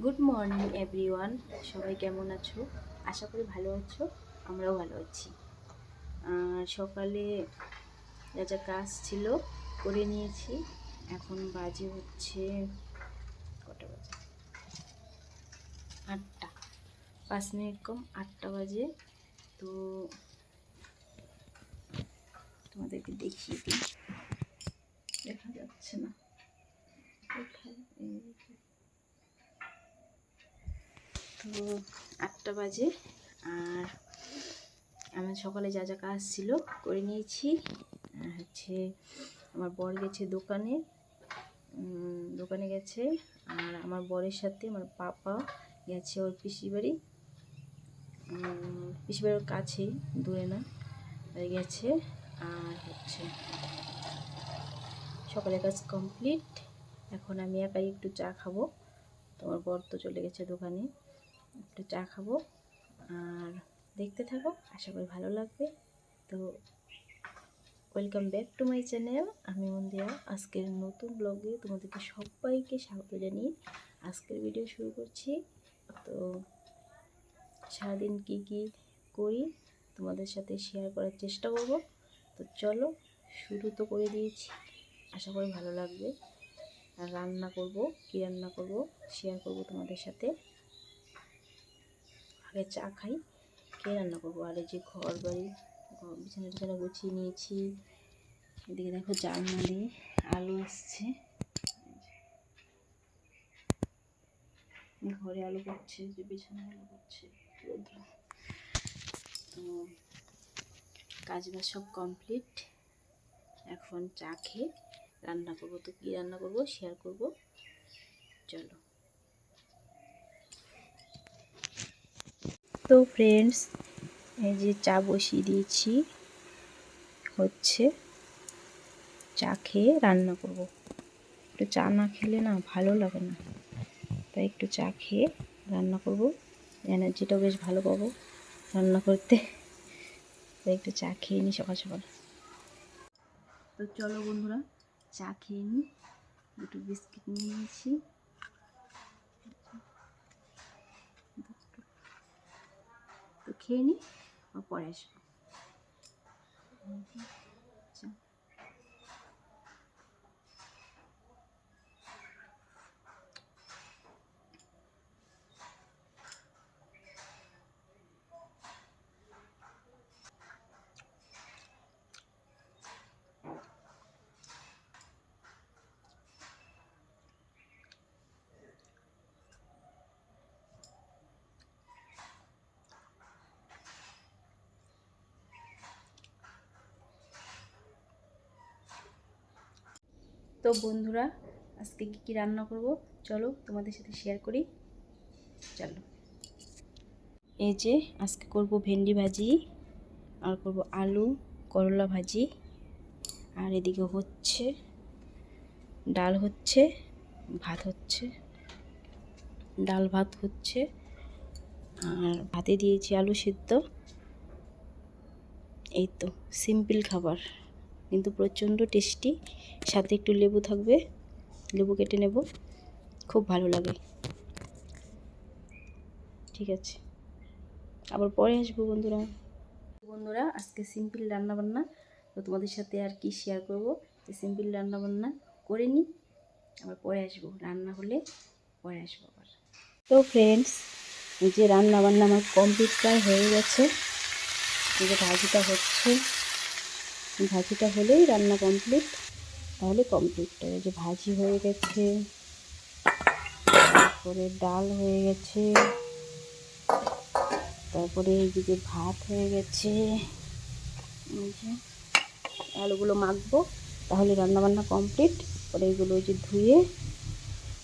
Good morning everyone সবাই কেমন আছো? আশা করি ভালো আছো, আমরাও ভালো আছি। সকালে যা যা কাজ ছিল করে নিয়েছি। এখন বাজে হচ্ছে কটা বাজে? আটটা। পাঁচ মিনিট কম, আটটা বাজে। তো তোমাদেরকে দেখিয়ে দিই। দেখা যাচ্ছে না? আটটা বাজে আর আমার সকালে যা যা কাজ ছিল করে নিয়েছি। হচ্ছে আমার বর গেছে দোকানে দোকানে গেছে আর আমার বরের সাথে আমার পাপা গেছে ওর পিসি বাড়ি। পিসি বাড়ির কাছেই, দূরে না গেছে আর হচ্ছে সকালের কাজ কমপ্লিট। এখন আমি একাই একটু চা খাব। তোমার বর তো চলে গেছে দোকানে। একটু চা খাব। আর দেখতে থাকো, আশা করি ভালো লাগবে। তো welcome back to my channel আমি মন্দিরা। আজকের নতুন ব্লগে তোমাদেরকে সবাইকে স্বাগত জানিয়ে আজকের ভিডিও শুরু করছি। তো সারাদিন কি কি করি তোমাদের সাথে শেয়ার করার চেষ্টা করব। তো চলো, শুরু তো করে দিয়েছি। আশা করি ভালো লাগবে। আর রান্না করব, কি রান্না করব শেয়ার করব তোমাদের সাথে। আগে চা খাই। কে রান্না করব? আর এই যে ঘর বাড়ি বিছানা টিছানা গুছিয়ে নিয়েছি। এদিকে দেখো জানমালি আলু আসছে। ঘরে আলু করছে যে বিছানায় আলু করছে। তো কাজ বাজ সব কমপ্লিট। এখন চা খেয়ে রান্না করব। তো কী রান্না করব? শেয়ার করব। চলো। তো ফ্রেন্ডস এই যে চা বসিয়ে দিয়েছি। হচ্ছে চা খেয়ে রান্না করব। একটু চা না খেলে না ভালো লাগে না। তাই একটু চা খেয়ে রান্না করব। এনার্জিটাও বেশ ভালো পাবো রান্না করতে। তাই একটু চা খেয়ে নিই সকাল সকাল। তো চলো বন্ধুরা, চা খেয়ে নিই। দুটো বিস্কিট নিয়ে নিয়েছি। খেয়ে নিই পরে আসব। তো বন্ধুরা, আজকে কী কী রান্না করব? চলো তোমাদের সাথে শেয়ার করি। চলো। এই যে, আজকে করব ভেন্ডি ভাজি, আর করব আলু, করলা ভাজি, আর এদিকে হচ্ছে, ডাল হচ্ছে, ভাত হচ্ছে, ডাল ভাত হচ্ছে, আর ভাতে দিয়েছি আলু সিদ্ধ। এই তো সিম্পল খাবার। কিন্তু প্রচণ্ড টেস্টি সাথে একটু লেবু থাকবে। লেবু কেটে নেব। খুব ভালো লাগে। ঠিক আছে। আবার পরে আসব বন্ধুরা। বন্ধুরা, আজকে সিম্পল রান্নাবান্না। তো তোমাদের সাথে আর কি শেয়ার করব? সিম্পল রান্নাবান্না করে নিই আবার পরে আসব। রান্না হলে পরে আসব আবার। তো ফ্রেন্ডস যে রান্না বান্না আমার কমপ্লিট প্রায় হয়ে গেছে। যে ভাজিটা হচ্ছে। ভাজিটা হলেই রান্না কমপ্লিট তাহলে কমপ্লিট এই যে ভাজি হয়ে গেছে, তারপরে ডাল হয়ে গেছে, তারপরে এইদিকে ভাত হয়ে গেছে। আলুগুলো মাখবো, তাহলে রান্নাবান্না কমপ্লিট পরে এগুলো যে ধুয়ে,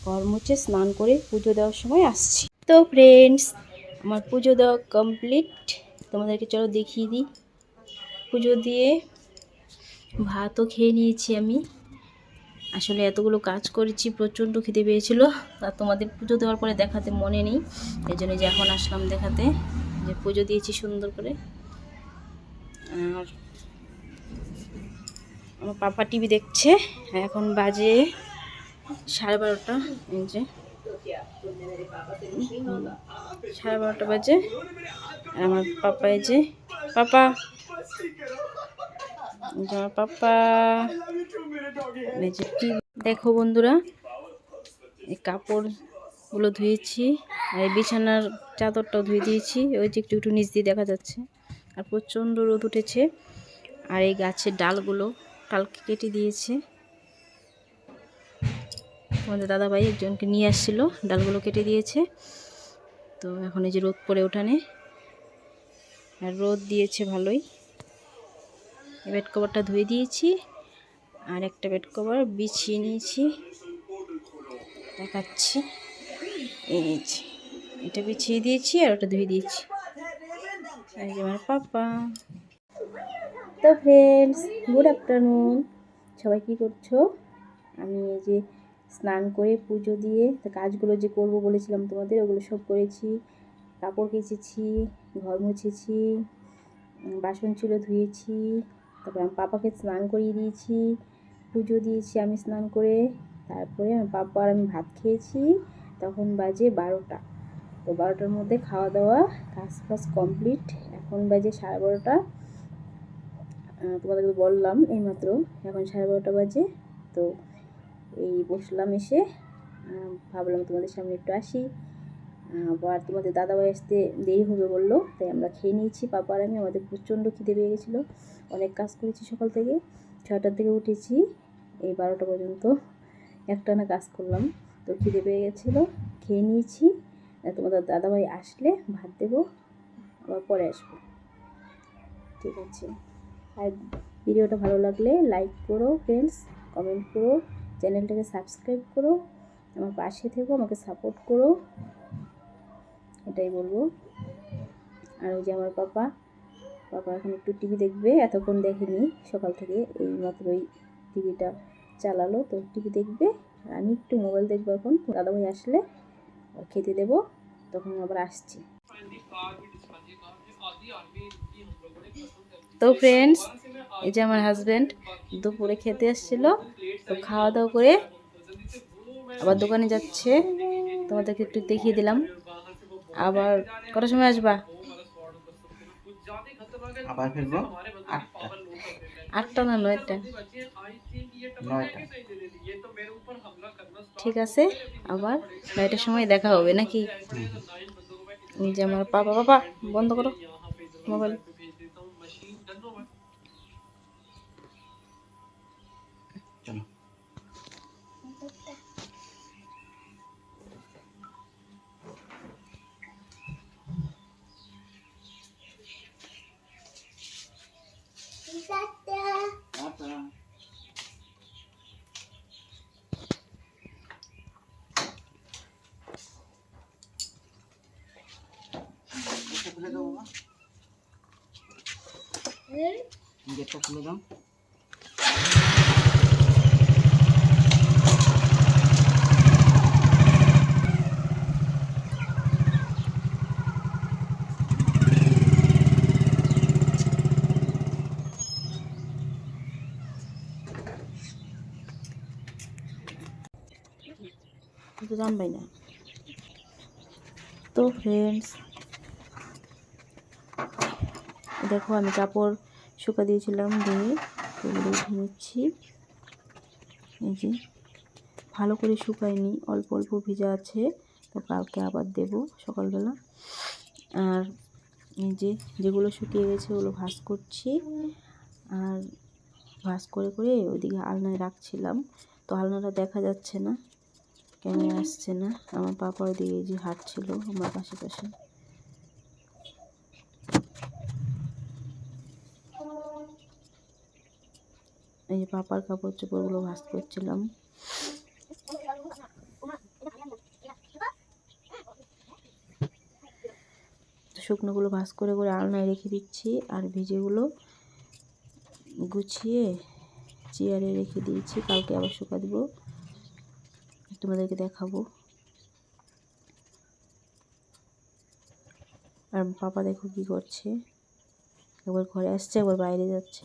ঘর মুছে স্নান করে পুজো দেওয়ার সময় আসছি। তো ফ্রেন্ডস আমার পুজো দেওয়া কমপ্লিট তোমাদেরকে চলো দেখিয়ে দিই। পুজো দিয়ে ভাতও খেয়ে নিয়েছি আমি। আসলে এতগুলো কাজ করেছি, প্রচণ্ড খিদে পেয়েছিল। আর তোমাদের পুজো দেওয়ার পরে দেখাতে মনে নেই। এই জন্য যে এখন আসলাম দেখাতে। যে পুজো দিয়েছি সুন্দর করে। আর আমার পাপা টিভি দেখছে। এখন বাজে সাড়ে বারোটা। এই যে সাড়ে বারোটা বাজে। আমার পাপা এই যে, পাপা! দেখো বন্ধুরা, এই কাপড়গুলো ধুয়েছি, আর এই বিছানার চাদরটাও ধুয়ে দিয়েছি। ওই যে একটু একটু নিচ দিয়ে দেখা যাচ্ছে। আর প্রচণ্ড রোদ উঠেছে। আর এই গাছের ডালগুলো কালকে কেটে দিয়েছে। আমাদের দাদাভাই একজনকে নিয়ে আসছিল, ডালগুলো কেটে দিয়েছে। তো এখন এই যে রোদ পড়ে ওঠানে। আর রোদ দিয়েছে ভালোই। বেড কভারটা ধুয়ে দিয়েছি। আর একটা বেড কভার বিছিয়ে নিয়েছি। দেখাচ্ছি। এই এটা বিছিয়ে দিয়েছি আর ওটা ধুয়ে দিয়েছি। যে আমার পাপা। তো ফ্রেন্ডস গুড আফটারনুন সবাই কী করছ? আমি এই যে স্নান করে পুজো দিয়ে তো কাজগুলো যে করব বলেছিলাম তোমাদের, ওগুলো সব করেছি। কাপড় কেচেছি, ঘর মুছেছি বাসন ছিল ধুয়েছি তারপর আমার পাপাকে স্নান করিয়ে দিয়েছি, পুজো দিয়েছি আমি স্নান করে। তারপরে আমার পাপা আর আমি ভাত খেয়েছি। তখন বাজে বারোটা। তো বারোটার মধ্যে খাওয়া দাওয়া, কাজ ফাজ কমপ্লিট। এখন বাজে সাড়ে বারোটা। তোমাদেরকে বললাম এইমাত্র, এখন সাড়ে বারোটা বাজে। তো এই বসলাম এসে ভাবলাম তোমাদের সামনে একটু আসি। আবার তোমাদের দাদাভাই আসতে দেরি হবে বলল, তাই আমরা খেয়ে নিয়েছি। পাপা আর আমি, আমাদের প্রচণ্ড খিদে পেয়ে গেছিল। অনেক কাজ করেছি সকাল থেকে। ছটার থেকে উঠেছি, এই বারোটা পর্যন্ত একটানা কাজ করলাম। তো খিদে পেয়ে গেছিল, খেয়ে নিয়েছি। তোমাদের দাদাভাই আসলে ভাত দেবো, আবার পরে আসব। ঠিক আছে। আর ভিডিওটা ভালো লাগলে লাইক করো ফ্রেন্ডস কমেন্ট করো, চ্যানেলটাকে সাবস্ক্রাইব করো, আমার পাশে থেকো, আমাকে সাপোর্ট করো। এটাই বলব। আর ওই যে আমার পাপা পাপা এখন একটু টিভি দেখবে, এতক্ষণ দেখেনি, সকাল থেকে এই মাত্র ওই টিভিটা চালালো, তো টিভি দেখবে আর আমি একটু মোবাইল দেখব এখন দাদাভাই আসলে খেতে দেবো, তখন আবার আসছি। তো ফ্রেন্ডস এই যে আমার হাজব্যান্ড দুপুরে খেতে এসেছিল, তো খাওয়া দাওয়া করে আবার দোকানে যাচ্ছে, তোমাদেরকে একটু দেখিয়ে দিলাম। আবার কটার সময় আসবা? আবার ফিরবো? আটটা। আটটা না নয়টা? নয়টা। ঠিক আছে আবার নয়টার সময় দেখা হবে নাকি? যে আমার পাপা পাপা বন্ধ করো মোবাইল। গেটটা খুলে দাও। জানবাই না। তো ফ্রেন্ডস দেখো আমি কাপড় শুকা দিয়েছিলাম দিয়ে এগুলো উঠে এই যে, ভালো করে শুকায়নি, অল্প অল্প ভিজা আছে, তো কালকে আবার দেব সকালবেলা। আর এই যে, যেগুলো শুকিয়ে গেছে ওগুলো ভাঁজ করছি। আর ভাঁজ করে করে ওইদিকে আলনায় রাখছিলাম, তো আলনাটা দেখা যাচ্ছে না ক্যামেরা আসছে না। আমার পাপা ওইদিকে যে হাঁটছিল আমার পাশে পাশে। যে পাপার কাপড় চোপড়গুলো ভাঁজ করছিলাম। শুকনোগুলো ভাঁজ করে করে আলনায় রেখে দিচ্ছি আর ভিজেগুলো গুছিয়ে চেয়ারে রেখে দিয়েছি। কালকে আবার শুকা দেবো। তোমাদেরকে দেখাবো। আর পাপা দেখো কি করছে। একবার ঘরে আসছে, একবার বাইরে যাচ্ছে।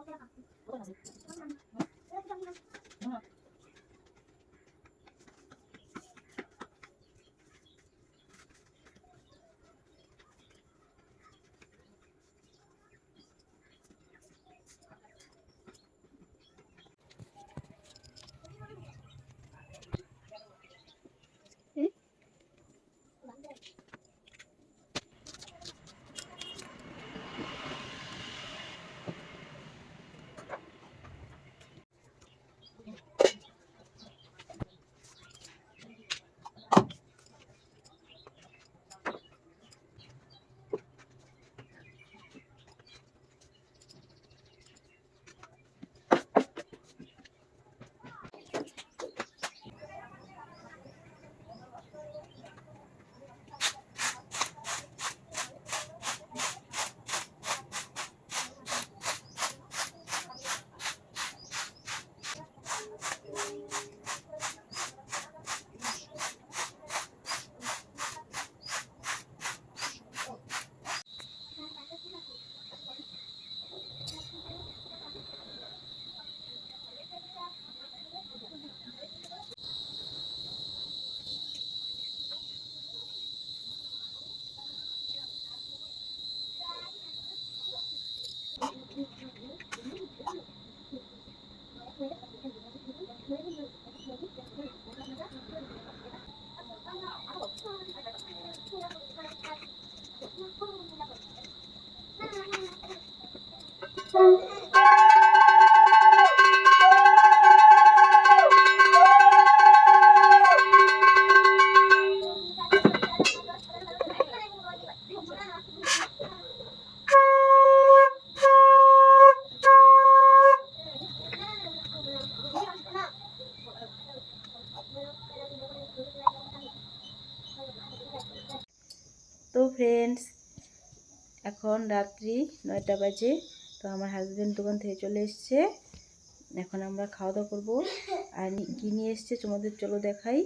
রাত্রি নয়টা বাজে তো আমার হাজব্যান্ড দোকান থেকে চলে এসছে। এখন আমরা খাওয়া দাওয়া করব। আর কি নিয়ে এসছে তোমাদের চলো দেখাই।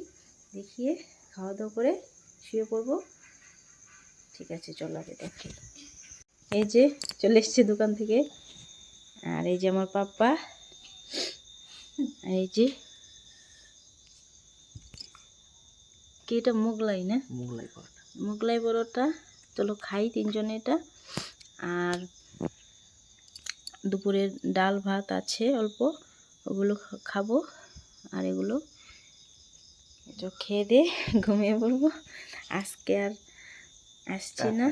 দেখিয়ে খাওয়া দাওয়া করে শুয়ে পড়ব। ঠিক আছে চলো আগে দেখাই এই যে চলে এসছে দোকান থেকে। আর এই যে আমার পাপ্পা। এই যে। কি এটা মোগলাই না? মোগলাই পরোটা। মোগলাই পরোটা। চলো খাই তিনজনে এটা। আর দুপুরের ডাল ভাত আছে অল্প, ওগুলো খাব। আর এগুলো খেয়ে দিয়ে ঘুমিয়ে পড়ব। আজকে আর আসছি না।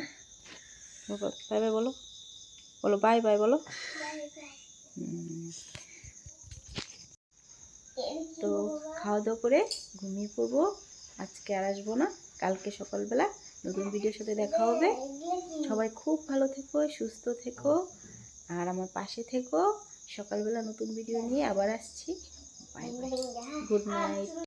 বাই বাই বলো। বলো, বাই বাই বলো। তো খাওয়া দাওয়া করে ঘুমিয়ে পড়ব। আজকে আর আসব না। কালকে সকালবেলা নতুন ভিডিওর সাথে দেখা হবে। সবাই খুব ভালো থেকো, সুস্থ থেকো, আর আমার পাশে থেকো। সকালবেলা নতুন ভিডিও নিয়ে আবার আসছি। Bye bye good night